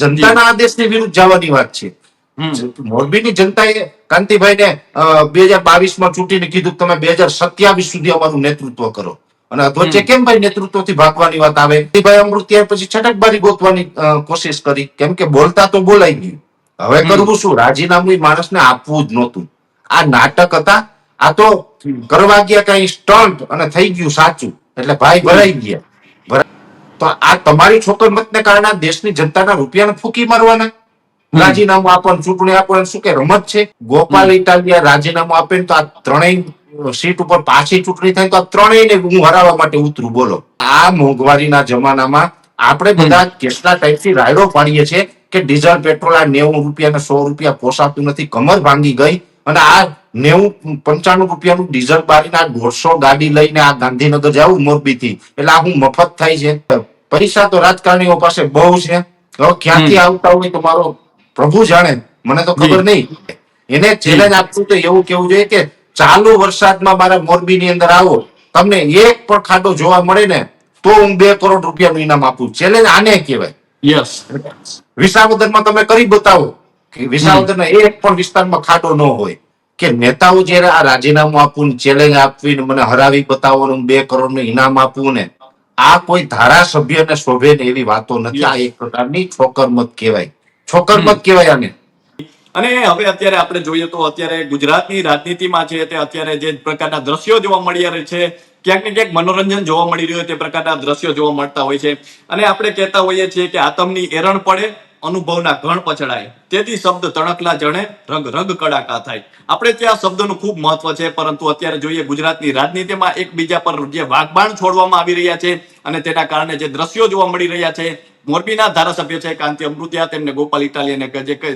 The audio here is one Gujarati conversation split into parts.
જનતાના આદેશની વિરુદ્ધ જવાની વાત છે. મોરબીની જનતાએ કાંતિભાઈને બે હજાર બાવીસમાં ચૂંટીને કીધું તમે બે હજાર સત્યાવીસ સુધી અમારું નેતૃત્વ કરો. અને વચ્ચે કેમ ભાઈ નેતૃત્વથી ભાગવાની વાત આવે? કાંતિભાઈ અમૃતિયાએ પછી છટકબારી ગોતવાની કોશિશ કરી. કેમ કે બોલતા તો બોલાઈ ગયું. હવે કરવું શું? રાજીનામું માણસને આપવું જ નહોતું. આ નાટક હતા. આ તો કરવા ગયા કઈ સ્ટન્ટ અને થઈ ગયું સાચું. એટલે ભાઈ ભરાઈ ગયા. આ તમારી છોકર મતને કારણે દેશની જનતાના રૂપિયાને ફૂકી મારવાના. રાજીનામું આપવાનું ચૂંટણી આપવાનું શું કે રમત છે? ગોપાલ ઇટાલિયા રાજીનામું આપે તો આ ત્રણેય સીટ ઉપર પાછી ચૂંટણી થાય તો આ ત્રણેયને હું હરાવવા માટે ઉતરું. બોલો. આ મોંઘવારીના જમાનામાં આપણે બધા કેટલા ટાઈપથી રાયડો પાડીએ છીએ કે ડીઝલ પેટ્રોલ આ નેવું રૂપિયા સો રૂપિયા પોસાતું નથી કમર ભાંગી ગઈ અને આ નેવું પંચાણું રૂપિયાનું ડીઝલ બારીને આ દોઢસો ગાડી લઈને આ ગાંધીનગર જાવ મોરબી થી એટલે આ હું મફત થાય છે. પૈસા તો રાજકારણીઓ પાસે બહુ છે. ક્યાંથી આવતા હોય તો મારો પ્રભુ જાણે. મને તો ખબર નહીં. એને ચેલેન્જ આપવું તો એવું કેવું જોઈએ કે ચાલુ વરસાદમાં મારા મોરબીની અંદર આવો. તમને એક પણ ખાડો જોવા મળે ને તો હું બે કરોડ રૂપિયાનું ઇનામ આપું. ચેલેન્જ આને કહેવાય. યસ. વિસાવદરમાં તમે કરી બતાવો કે વિસાવદરના એક પણ વિસ્તારમાં ખાડો ન હોય. કે નેતાઓ જયારે આ રાજીનામું આપવું ચેલેન્જ આપવી ને મને હરાવી બતાવો બે કરોડનું ઇનામ આપવું ને આ કોઈ ધારાસભ્યને શોભે ને એવી વાતો નથી. આ એક પ્રકારની છોકરમત કહેવાય. છોકરમત કહેવાય આને. અને હવે અત્યારે આપણે જોઈએ તો અત્યારે ગુજરાતની રાજનીતિમાં છે તે અત્યારે જે પ્રકારના દ્રશ્યો જોવા મળી રહ્યા છે ક્યાંક ને ક્યાંક મનોરંજન જોવા મળી રહ્યું હોય તે પ્રકારના દ્રશ્યો જોવા મળતા હોય છે. અને આપણે કહેતા હોઈએ છીએ કે આતમની એરણ પડે અનુભવના ઘણ પછડાય. તેથી શબ્દ તણકલા જણે રંગ રંગ કડાકા થાય. આપણે ત્યાં શબ્દનું ખૂબ મહત્વ છે, પરંતુ અત્યારે જોઈએ ગુજરાતની રાજનીતિમાં એકબીજા પર જે વાઘબાણ છોડવામાં આવી રહ્યા છે અને તેના કારણે જે દ્રશ્યો જોવા મળી રહ્યા છે, મોરબીના ધારાસભ્ય છે કાંતિ અમૃતિયા, તેમને ગોપાલ ઇટાલિયાને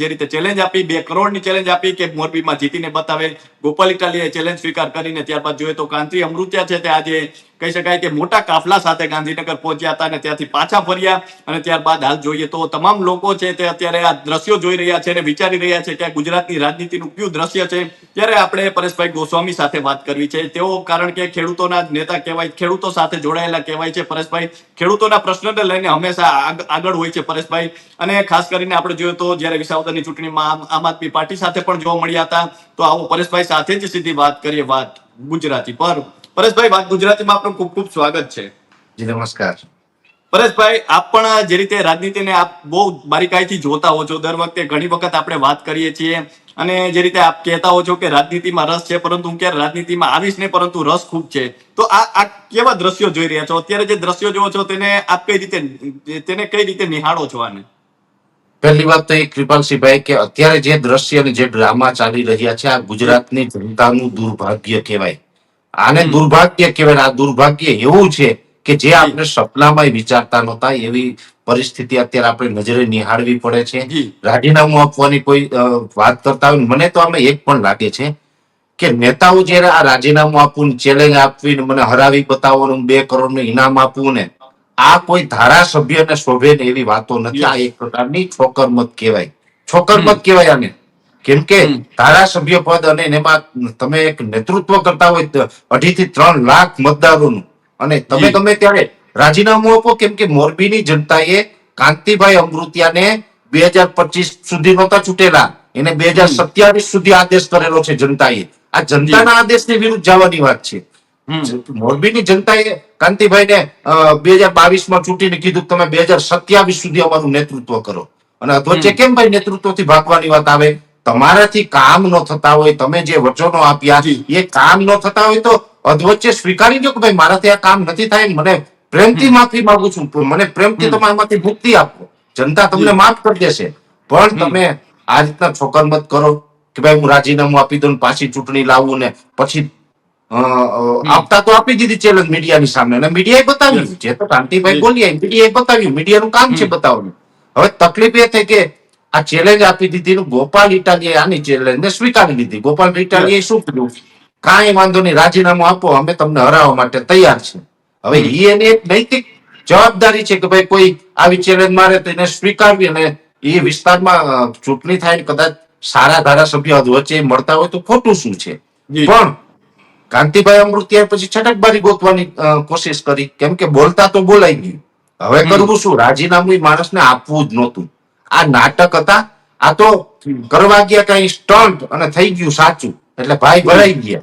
જે રીતે ચેલેન્જ આપી, બે કરોડની ચેલેન્જ આપી કે મોરબીમાં જીતીને બતાવે. ગોપાલ ઇટાલિયાએ ચેલેન્જ સ્વીકાર કરીને ત્યારબાદ જોઈએ તો કાંતિ અમૃતિયા છે તે આજે કહી શકાય કે મોટા કાફલા સાથે ગાંધીનગર પહોંચ્યા હતા અને ત્યાંથી પાછા ફર્યા અને ત્યારબાદ હાલ જોઈએ તો તમામ લોકો છે તે અત્યારે આ દ્રશ્યો જોઈ રહ્યા છે અને વિચારી રહ્યા છે કે ગુજરાતની રાજનીતિનું કયું દ્રશ્ય છે. ત્યારે આપણે પરેશભાઈ ગોસ્વામી સાથે વાત કરવી છે. તેઓ કારણ કે ખેડૂતોના નેતા કહેવાય, ખેડૂતો સાથે જોડાયેલા કહેવાય છે પરેશભાઈ. ખેડૂતોના પ્રશ્નને લઈને હંમેશા આગ- આગળ હોય છે પરેશભાઈ. અને ખાસ કરીને આપણે જોયું તો જ્યારે વિસાવદરની ચૂંટણીમાં આમ આદમી પાર્ટી સાથે પણ જોવા મળ્યા હતા, તો આવો પરેશભાઈ સાથે જ સીધી વાત કરીએ વાત ગુજરાતી પર. પરેશભાઈ વાત ગુજરાતીમાં આપનું ખૂબ ખૂબ સ્વાગત છે. જી નમસ્કાર. પરેશભાઈ આપ પણ જે રીતે રાજનીતિને આપ બહુ બારીકાઈથી જોતા હો છો દર વખતે ઘણી વખત આપણે વાત કરીએ છીએ અને જે રીતે આપ કહેતા હો છો કે રાજનીતિમાં રસ છે પરંતુ હું ક્યારે રાજનીતિમાં આવીશ નહીં પરંતુ રસ ખૂબ છે. તો આ આ કેવા દ્રશ્યો જોઈ રહ્યા છો? અત્યારે જે દ્રશ્યો જોવો છો તેને આપ કઈ રીતે તેને કઈ રીતે નિહાળો છો આને? પહેલી વાત તો એ કૃપાલસિંહભાઈ કે અત્યારે જે દ્રશ્ય અને જે ડ્રામા ચાલી રહ્યા છે આ ગુજરાતની જનતાનું દુર્ભાગ્ય કહેવાય. આને દુર્ભાગ્ય કહેવાય આ દુર્ભાગ્ય એવું છે કે જે આપણે સપનામાં વિચારતા નહોતા એવી પરિસ્થિતિ અત્યારે આપણે નજરે નિહાળવી પડે છે. રાજીનામું આપવાની કોઈ વાત કરતા હોય મને તો આમાં એક પણ લાગે છે કે નેતાઓ જયારે આ રાજીનામું આપવું ચેલેન્જ આપવી ને મને હરાવી બતાવવાનું ને બે કરોડનું ઇનામ આપવું ને આ કોઈ ધારાસભ્યને શોભે ને એવી વાતો નથી. આ એક પ્રકારની છોકરમત કહેવાય. છોકરમત કહેવાય આને. કેમ કે. ધારાસભ્ય પદ અને એમાં તમે એક નેતૃત્વ કરતા હોય અઢી થી ત્રણ લાખ મતદારોનું. અને તમે તમે ગમે ત્યારે રાજીનામું આપો કેમ કે મોરબીની જનતાએ કાંતિભાઈ અમૃતિયાને બે હજાર પચીસ સુધી નહોતા ચૂંટેલા. એને બે હજાર સત્યાવીસ સુધી આદેશ કરેલો છે જનતાએ. આ જનતાના આદેશની વિરુદ્ધ જવાની વાત છે. મોરબીની જનતાએ કાંતિભાઈને બે હજાર બાવીસમાં ચૂંટીને કીધું તમે બે હજાર સત્યાવીસ સુધી અમારું નેતૃત્વ કરો. અને વચ્ચે કેમ ભાઈ નેતૃત્વથી ભાગવાની વાત આવે? તમારાથી કામ ન થતા હોય તમે જે વચનો આપ્યા એ કામ ન થતા હોય તો અધવચ્ચે સ્વીકારી લો કે ભાઈ મારાથી આ કામ નથી થાય મને પ્રેમથી માફી માંગુ છું મને પ્રેમથી તમે આમાંથી મુક્તિ આપો. જનતા તમને માફ કરી દેશે. પણ તમે આ રીતના છોકર મત કરો કે ભાઈ હું રાજીનામું આપી દઉં પાછી ચૂંટણી લાવું ને પછી આપતા તો આપી દીધી ચેલેન્જ મીડિયાની સામે અને મીડિયાએ બતાવ્યું. જે. તો કાંતિભાઈ. બોલ્યા મીડિયાએ બતાવ્યું મીડિયાનું કામ છે બતાવવાનું. હવે તકલીફ એ થઈ કે આ ચેલેન્જ આપી દીધી ગોપાલ ઇટાલીએ આની ચેલેન્જ ને સ્વીકારી લીધી. ગોપાલ ઇટાલીએ શું કર્યું? કાંઈ વાંધો નહીં રાજીનામું આપો અમે તમને હરાવવા માટે તૈયાર છે હવે ઈ એની એક નૈતિક જવાબદારી છે કે ભાઈ કોઈ આવી ચેલેન્જ મારે તો એને સ્વીકારવી અને એ વિસ્તારમાં ચૂંટણી થાય કદાચ સારા ધારાસભ્ય વચ્ચે મળતા હોય તો ખોટું શું છે. પણ કાંતિભાઈ અમૃતિયાએ પછી છટકબારી ગોતવાની કોશિશ કરી. કેમ કે બોલતા તો બોલાઈ ગયું. હવે કરવું શું? રાજીનામું માણસને આપવું જ નહોતું. આ નાટક હતા. આ તો કરવા ગયા કઈ સ્ટન્ટ અને થઈ ગયું સાચું. એટલે ભાઈ ભરાઈ ગયા.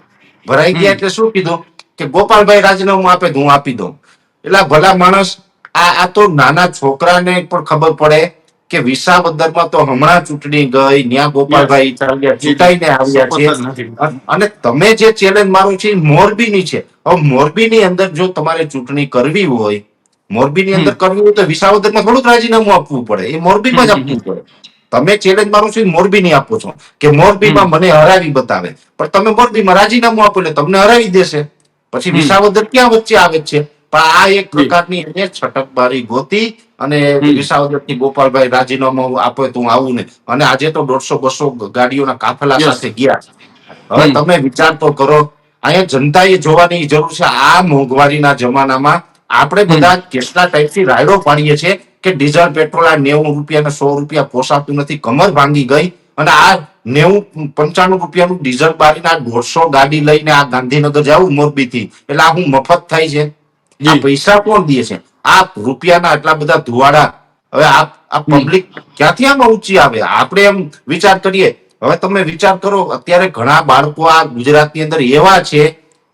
ભરાઈ ગયા એટલે શું કીધું? કે ગોપાલભાઈ રાજીનામું આપે હું આપી દઉં. એટલે ભલા માણસ આ આ તો નાના છોકરાને પણ ખબર પડે કે વિસાવદરમાં તો હમણાં ચૂંટણી ગઈ ન્યા ગોપાલભાઈ ચૂંટાઈને આવ્યા છે. અન- તમે જે ચેલેન્જ મારો છે મોરબીની છે. હવે મોરબીની અંદર જો તમારે ચૂંટણી કરવી હોય મોરબીની અંદર કરવું હોય તો વિસાવદરમાં થોડુંક રાજીનામું આપવું પડે. એ મોરબીમાં જ આપવું પડે. તમે ચેલેન્જ મારો છો એ મોરબીની આપો છો. કે મોરબીમાં મને હરાવી બતાવે. પણ તમે મોરબીમાં રાજીનામું આપો એટલે તમને હરાવી દેશે. પછી વિસાવદર ક્યાં વચ્ચે આવે છે? પણ આ એક પ્રકારની એને છટકબારી ગોતી અને વિસાવદરથી ગોપાલભાઈ રાજીનામું આપે તો હું આવું ને. અને આજે તો દોઢસો બસો ગાડીઓના કાફલા. સાથે ગયા હવે તમે વિચાર તો કરો. અહીંયા જનતાએ જોવાની જરૂર છે આ મોંઘવારીના જમાનામાં આપણે બધા કેટલા ટાઈપથી રાયડો પાડીએ છીએ કે ડીઝલ પેટ્રોલ આ નેવું રૂપિયા ને સો રૂપિયા પોસાતું નથી. કમર ભાંગી ગઈ અને આ નેવું પંચાણું રૂપિયાનું ડીઝલ બારીને આ દોઢસો ગાડી લઈને આ ગાંધીનગર જાવું મોરબીથી. એટલે આ હું મફત થાય છે. આ પૈસા કોણ દે છે? આ રૂપિયાના આટલા બધા ધુવાડા. હવે આ આ પબ્લિક ક્યાંથી આમ ઊંચી આવે? આપણે એમ વિચાર કરીએ. હવે તમે વિચાર કરો અત્યારે ઘણા બાળકો આ ગુજરાતની અંદર એવા છે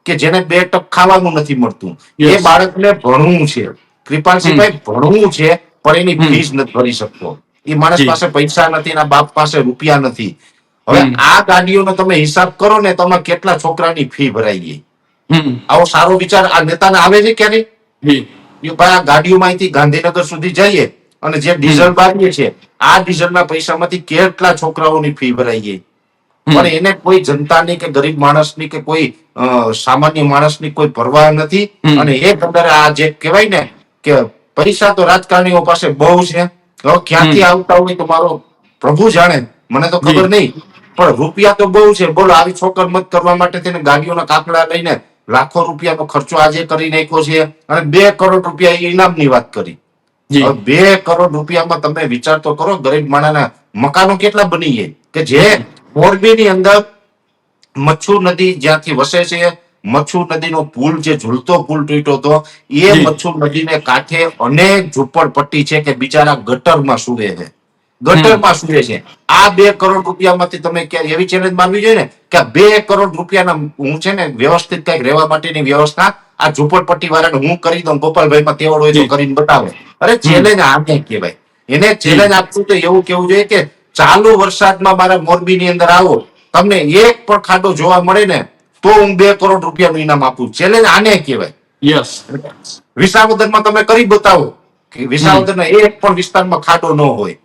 કે જેને બે ટક ખાવાનું નથી મળતું. એ. બાળકને ભણવું છે. કૃપાલસિંહભાઈ ભણવું છે પણ એની ફીસ નથી ભરી શકતો. એ માણસ પાસે પૈસા નથી એના બાપ પાસે રૂપિયા નથી. હવે આ ગાડીઓનો તમે હિસાબ કરો ને તમે કેટલા છોકરાની ફી ભરાઈ ગઈ. આવો સારો વિચાર આ નેતાને આવે છે ક્યારે? ભાઈ આ ગાડીઓમાંથી ગાંધીનગર સુધી જઈએ અને જે ડીઝલ બારીએ છે આ ડીઝલના પૈસામાંથી કેટલા છોકરાઓની ફી ભરાઈ ગઈ? પણ એને કોઈ જનતાની કે ગરીબ માણસની કે કોઈ સામાન્ય માણસની કોઈ પરવા નથી. અને એ અંદર આ જે કહેવાય ને કે પૈસા તો રાજકારણીઓ પાસે બહુ છે. ક્યાંથી આવતા હોય તો મારો પ્રભુ જાણે. મને તો ખબર નહીં. પણ રૂપિયા તો બહુ છે. બોલો આવી છોકર મત કરવા માટે તેને ગાડીઓના કાકડા લઈને લાખો રૂપિયાનો ખર્ચો આજે કરી નાખ્યો છે. અને બે કરોડ રૂપિયા ઇનામની વાત કરી. બે કરોડ રૂપિયામાં તમે વિચાર તો કરો ગરીબ માણસના મકાનો કેટલા બની જાય કે જે મોરબીની અંદર મચ્છુ નદી જ્યાંથી વસે છે મચ્છુ નદીનો પુલ જે ઝૂલતો પુલ તૂટ્યો હતો એ મચ્છુ નદીને કાંઠે અનેક ઝૂંપડપટ્ટી છે કે બિચારા ગટરમાં સુવે છે. ગટરમાં સુવે છે. આ બે કરોડ રૂપિયામાંથી તમે ક્યારે એવી ચેલેન્જ માનવી જોઈએ ને કે બે કરોડ રૂપિયાના હું છે ને વ્યવસ્થિત કંઈક રહેવા માટેની વ્યવસ્થા આ ઝૂંપડપટ્ટી વાળાને હું કરી દઉં તેવડ હોય તો કરીને બતાવે. અરે ચેલેન્જ આને કહેવાય. એને ચેલેન્જ આપવું તો એવું કેવું જોઈએ કે ચાલુ વરસાદમાં મારા મોરબીની અંદર આવો તમને એક પણ ખાડો જોવા મળે ને તો હું બે કરોડ રૂપિયાનું ઇનામ આપું. ચેલેન્જ આને કહેવાય. યસ વિસાવદરમાં તમે કરી બતાવો કે વિસાવદરના એક પણ વિસ્તારમાં ખાડો ન હોય.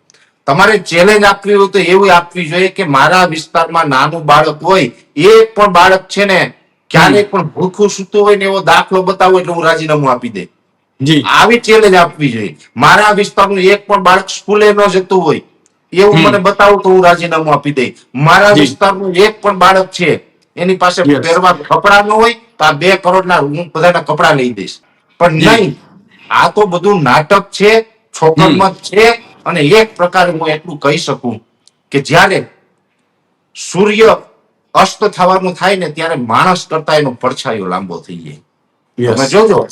તમારે ચેલેન્જ આપવી હોય તો એવી આપવી જોઈએ કે મારા વિસ્તારમાં નાનું બાળક હોય એક પણ બાળક છે ને ક્યારેક પણ ભૂખું સૂતું હોય ને એવો દાખલો બતાવો એટલે હું રાજીનામું આપી દે. જી. આવી ચેલેન્જ આપવી જોઈએ. મારા વિસ્તારનું એક પણ બાળક સ્કૂલે ન જતું હોય એવું. મને બતાવો તો હું રાજીનામું આપી દઈ મારા વિસ્તારનું એક પણ બાળક છે એની પાસે પહેરવા કપડા ન હોય તો આ બે કરોડના હું બધાના કપડા લઈ દઈશ. પણ નહીં આ તો બધું નાટક છે છોકરમત છે અને એક પ્રકારે હું એટલું કહી શકું કે જ્યારે સૂર્ય અસ્ત થવાનું થાય ને ત્યારે માણસ કરતા એનો પડછાયો લાંબો થઈ જાય. તમે જોજો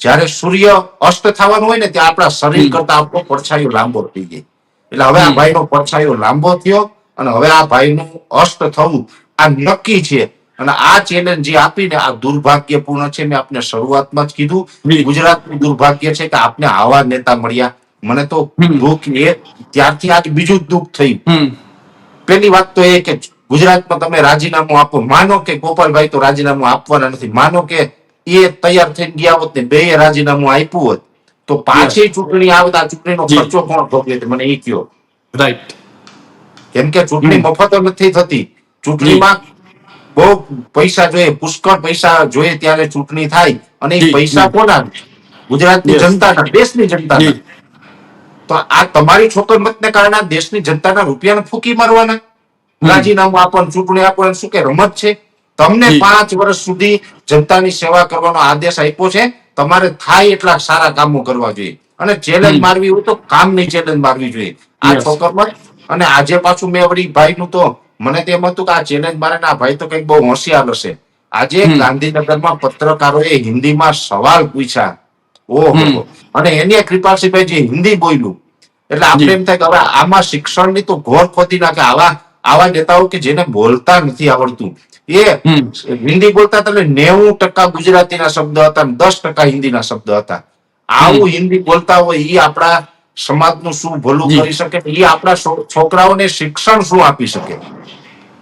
જ્યારે સૂર્ય અસ્ત થવાનું હોય ને ત્યાં આપણા શરીર કરતા આપણો પડછાયો લાંબો થઈ જાય. એટલે હવે આ ભાઈ ભાઈનો પડછાયો લાંબો થયો અને હવે આ ભાઈનું અસ્ત થવું આ નક્કી છે. અને આ ચેલેન્જ જે આપીને આ દુર્ભાગ્યપૂર્ણ છે મેં આપને શરૂઆતમાં જ કીધું. ગુજરાતનું દુર્ભાગ્ય છે કે આપને આવા નેતા મળ્યા. મને તો દુઃખ એ ત્યારથી આજ બીજું દુઃખ થયું. પેલી વાત તો એ કે ગુજરાતમાં તમે રાજીનામું આપો. માનો કે ગોપાલભાઈ તો રાજીનામું આપવાના નથી. માનો કે એ તૈયાર થઈને ગયા હોત ને બે રાજીનામું આપ્યું હોત. તો પાછી ચૂંટણી આવતા ચૂંટણીનો ખર્ચો કોણ ભોગવે છે? મને એ કયો રાઈટ. કેમ કે ચૂંટણી. મફત નથી થતી. ચૂંટણીમાં બહુ પૈસા જોઈએ પુષ્કળ પૈસા જોઈએ ત્યારે ચૂંટણી થાય અને એ પૈસા કોના? ગુજરાતની જનતાના દેશની જનતાના. તો આ તમારી છોકર મતને કારણે દેશની જનતાના રૂપિયાને ફૂકી મારવાના? રાજીનામું આપવાનું ચૂંટણી આપવાનું શું કે રમત છે? તમને પાંચ વર્ષ સુધી જનતાની સેવા કરવાનો આદેશ આપ્યો છે. તમારે થાય એટલા સારા કામો કરવા જોઈએ. અને ચેલેન્જ. મારવી હોય તો કામની ચેલેન્જ મારવી જોઈએ. આ. છોકરમાં અને આજે પાછું મેં વળી ભાઈનું તો મને તો એમ હતું કે આ ચેલેન્જ મારે ને આ ભાઈ તો કંઈક બહુ હોશિયાર હશે. આજે. ગાંધીનગરમાં પત્રકારોએ હિન્દીમાં સવાલ પૂછ્યા. ઓહો. અને એને કૃપાલસિંહભાઈ જે હિન્દી બોલ્યું. એટલે આપણે એમ થાય કે હવે આમાં શિક્ષણની તો ઘોર ખોદી નાખે. આવા આવા નેતાઓ કે જેને બોલતા નથી આવડતું. એ હિન્દી બોલતા તમે નેવું ટકા ગુજરાતીના શબ્દ હતા દસ ટકા હિન્દીના શબ્દ હતા. આવું હિન્દી બોલતા હોય એ આપણા સમાજનું શું ભલું. કરી શકે? એ આપણા છોકરાઓને શિક્ષણ શું આપી શકે?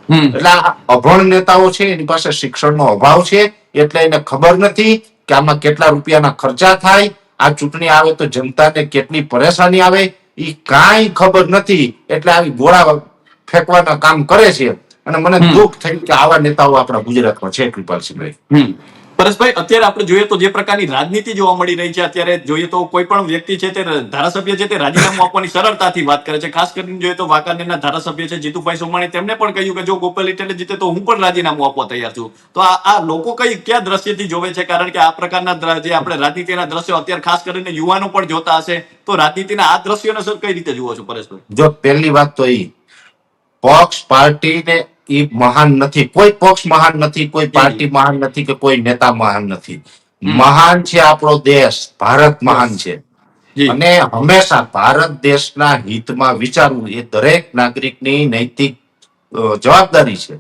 એટલે અભણ નેતાઓ છે એની પાસે શિક્ષણનો અભાવ છે એટલે એને ખબર નથી કે આમાં કેટલા રૂપિયાના ખર્ચા થાય આ ચૂંટણી આવે તો જનતાને કેટલી પરેશાની આવે એ કાંઈ ખબર નથી એટલે આવી ગોળા ફેંકવાના કામ કરે છે. અને મને દુઃખ થયું કે આવા નેતાઓ આપણા ગુજરાતમાં છે કૃપાલસિંહભાઈ. પરેશભાઈ અત્યારે આપણે જોઈએ તો જે પ્રકારની રાજનીતિ જોવા મળી રહી છે અત્યારે જોઈએ તો કોઈ પણ વ્યક્તિ છે તે ધારાસભ્ય છે તે રાજીનામું આપવાની સરળતાથી વાત કરે છે. ખાસ કરીને જોઈએ તો વાંકાનેરના ધારાસભ્ય છે જીતુભાઈ સોમાણી તેમણે પણ કહ્યું કે જો ગોપાલ ઇટેલે જીતે તો હું પણ રાજીનામું આપવા તૈયાર છું. તો આ લોકો કઈ કયા દ્રશ્યથી જોવે છે? કારણ કે આ પ્રકારના જે આપણે રાજનીતિના દ્રશ્યો અત્યારે ખાસ કરીને યુવાનો પણ જોતા હશે. તો રાજનીતિના આ દ્રશ્યોને સર કઈ રીતે જુઓ છો પરેશભાઈ? જો પહેલી વાત તો ઈ પક્ષ પાર્ટીને એ મહાન નથી. કોઈ પક્ષ મહાન નથી કોઈ પાર્ટી મહાન નથી કે કોઈ નેતા મહાન નથી. મહાન છે આપણો દેશ ભારત મહાન છે. અને હંમેશા ભારત દેશના હિતમાં વિચારવું એ દરેક નાગરિકની નૈતિક જવાબદારી છે.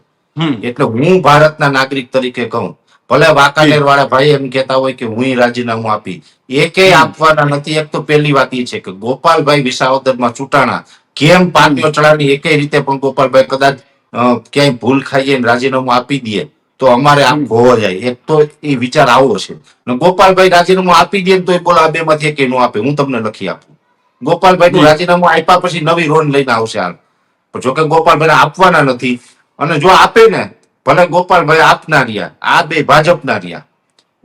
એટલે હું ભારતના નાગરિક તરીકે કહું. ભલે વાંકાનેર વાળા ભાઈ એમ કેતા હોય કે હું રાજીનામું આપી. એકે આપવાના નથી. એક તો પહેલી વાત એ છે કે ગોપાલભાઈ વિસાવદરમાં ચૂંટાણા કેમ પાટીઓ ચડાવી એકે રીતે પણ ગોપાલભાઈ કદાચ ક્યાંય ભૂલ ખાઈએ રાજીનામું આપી દે તો અમારે આમ ખોવો જાય. એક તો એ વિચાર આવો છે. ગોપાલભાઈ રાજીનામું આપી દે તો એ બોલા બે માંથી એક નો આપે હું તમને લખી આપું. ગોપાલભાઈ નું. રાજીનામું આપ્યા પછી નવી રોન લઈને આવશે હાલ. પણ જોકે ગોપાલભાઈ આપવાના નથી. અને જો આપે ને ભલે ગોપાલભાઈ આપના રહ્યા આ બે ભાજપના રહ્યા.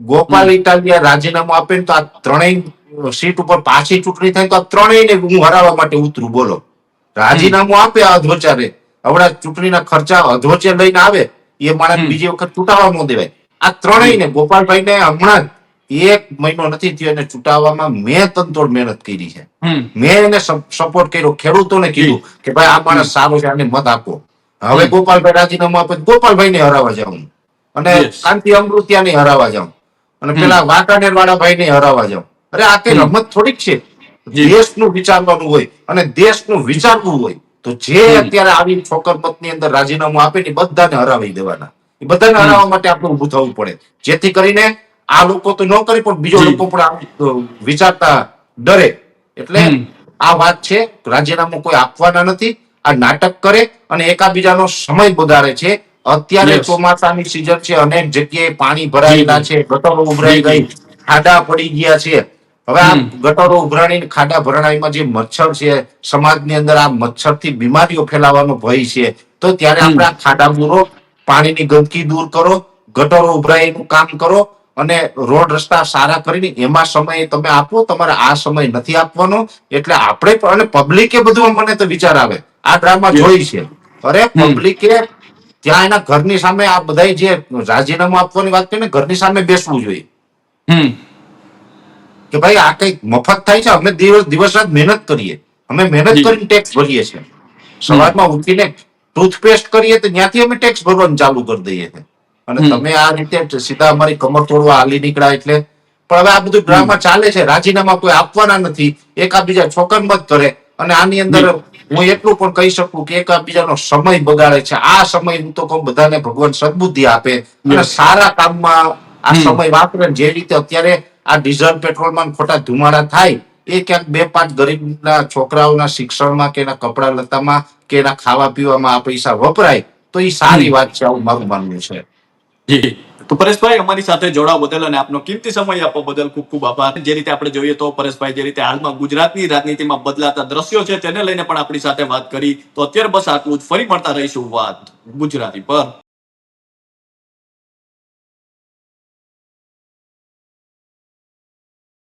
ગોપાલ ઇટાલિયા રાજીનામું આપે ને તો આ ત્રણેય સીટ ઉપર પાછી ચૂંટણી થાય તો આ ત્રણેયને હું હરાવવા માટે ઉતરું બોલો. રાજીનામું આપે આ હમણાં ચૂંટણીના ખર્ચા અધ્વચે લઈને આવે એ માણસ બીજી વખત ચૂંટાવા ન દેવાય. આ ત્રણેયને ગોપાલભાઈને હમણાં એક મહિનો નથી થયો એને ચૂંટાવવામાં મેં તનતોડ મહેનત કરી છે. મેં એને સપોર્ટ કર્યો. ખેડૂતોને કીધું કે ભાઈ આ માણસ સારો છે આને મત આપો. હવે ગોપાલભાઈ રાજીનામું આપે ગોપાલભાઈ ને હરાવવા જાઉં. અને શાંતિ અમૃત્યા ને હરાવવા જાઉં. અને પેલા વાંકાનેર વાળા ભાઈ ને હરાવવા જાઉં. અરે આ કઈ રમત થોડીક છે. દેશનું વિચારવાનું હોય અને દેશનું વિચારવું હોય તો જે અત્યારે આવી ઠોકર મતની અંદર રાજીનામું આપે ને બધાને હરાવી દેવાના. એ બધાને હરાવવા માટે આપણે ઉભું થવું પડે. જેથી કરીને આ લોકો તો ન કરે પણ બીજો લોકો પણ વિચારતા ડરે. એટલે આ વાત છે રાજીનામું કોઈ આપવાના નથી આ નાટક કરે અને એકાબીજાનો સમય બગાડે છે. અત્યારે ચોમાસાની સિઝન છે અનેક જગ્યાએ પાણી ભરાયેલા છે ગટરો ઉભરાઈ ગઈ ખાડા પડી ગયા છે. હવે આ. ગટરો ઉભરાણી ખાડા ભરણાઈમાં જે મચ્છર છે સમાજની અંદર આ મચ્છરથી બીમારીઓ ફેલાવાનો ભય છે તો ત્યારે આપણે આ ખાડા પૂરો પાણીની ગંદકી દૂર કરો ગટરો ઉભરાઈનું કામ કરો અને રોડ રસ્તા સારા કરીને એમાં સમય તમે આપો તમારે આ સમય નથી આપવાનો એટલે આપણે પણ અને પબ્લિકે બધું મને તો વિચાર આવે. આ ડ્રામા. જોઈ છે. અરે પબ્લિકે ત્યાં એના ઘરની સામે આ બધા જે રાજીનામું આપવાની વાત કરી ને ઘરની સામે બેસવું જોઈએ. કે ભાઈ આ કંઈક મફત થાય છે અમે દિવસ દિવસ રાત મહેનત કરીએ. અમે મહેનત કરીને ટેક્સ ભરીએ છીએ. સવારમાં ઉઠીને ટૂથપેસ્ટ કરીએ તો ત્યાંથી અમે ટેક્સ ભરવાનું ચાલુ કરી દઈએ છીએ. અને તમે આ રીતે સીધા અમારી કમર તોડવા હાલી નીકળ્યા એટલે પણ હવે આ બધું ડ્રામા ચાલે છે રાજીનામા કોઈ આપવાના નથી. એકાબીજા બધ કરે અને આની અંદર હું એટલું પણ કહી શકું કે એકાબીજાનો સમય બગાડે છે. આ સમય હું તો કહું બધાને ભગવાન સદબુદ્ધિ આપે. અને સારા કામમાં આ સમય વાપરે જે રીતે અત્યારે આ ડીઝલ પેટ્રોલમાં ખોટા ધુમાડા થાય એ ક્યાંક બે પાંચ ગરીબના છોકરાઓના શિક્ષણમાં કે એના કપડા લતામાં કે એના ખાવા પીવામાં આ પૈસા વપરાય તો એ સારી વાત છે આવું મારું માનવું છે. જી. તો પરેશભાઈ અમારી સાથે જોડાવા બદલ અને આપનો કિંમતી સમય આપવા બદલ ખૂબ ખૂબ આભાર. જે રીતે આપણે જોઈએ તો પરેશભાઈ જે રીતે હાલમાં ગુજરાતની રાજનીતિમાં બદલાતા દ્રશ્યો છે તેને લઈને પણ આપણી સાથે વાત કરી. તો અત્યારે બસ આટલું જ. ફરી મળતા રહીશું વાત ગુજરાતી પર.